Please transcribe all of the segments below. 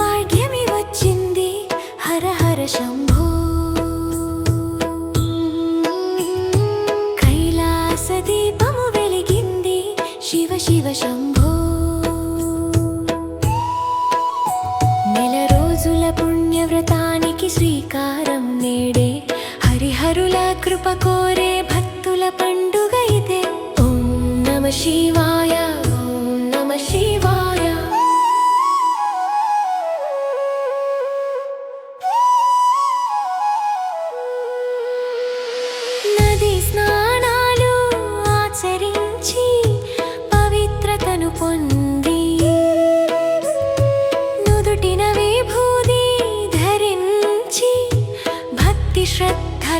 పాఠ్యమి వచ్చింది. హర హర శంభో. కైలాస దీపము వెలిగింది. శివ శివ శంభో. నెల రోజుల పుణ్యవ్రతానికి శ్రీకారం నేడే. హరిహరుల కృప కోరి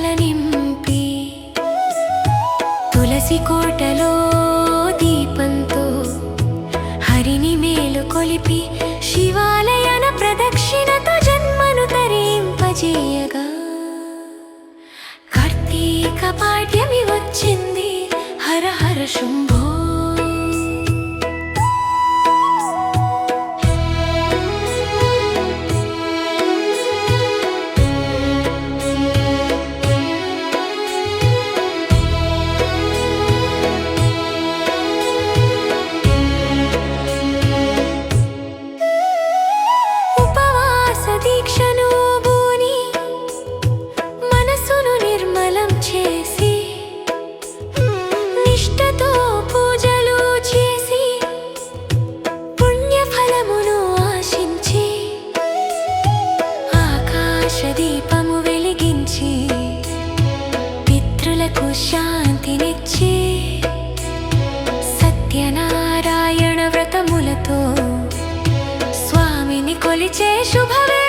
శ్రద్ధల నింపి తులసి కోటలో దీపంతో హరిని మేలు కొలిపి శివాలయన ప్రదక్షిణతో జన్మను తరింపజేయగా. కార్తీక పాఠ్యమి వచ్చింది. హర హర శుంభో. যে শুভাবে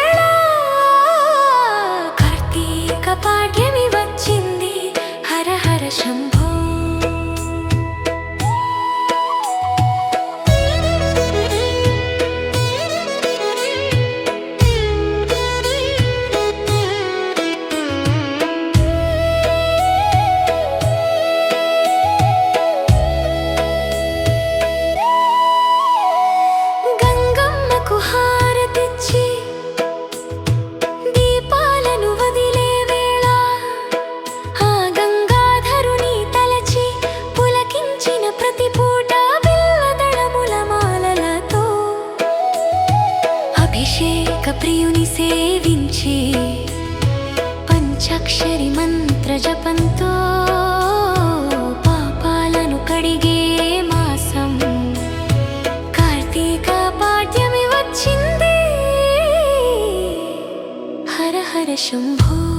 అభిషేక ప్రియుని సేవించి పంచాక్షరి మంత్ర జపంతో పాపాలను కడిగే మాసం. కార్తీక పాఠ్యమి వచ్చింది. హర హర శంభో.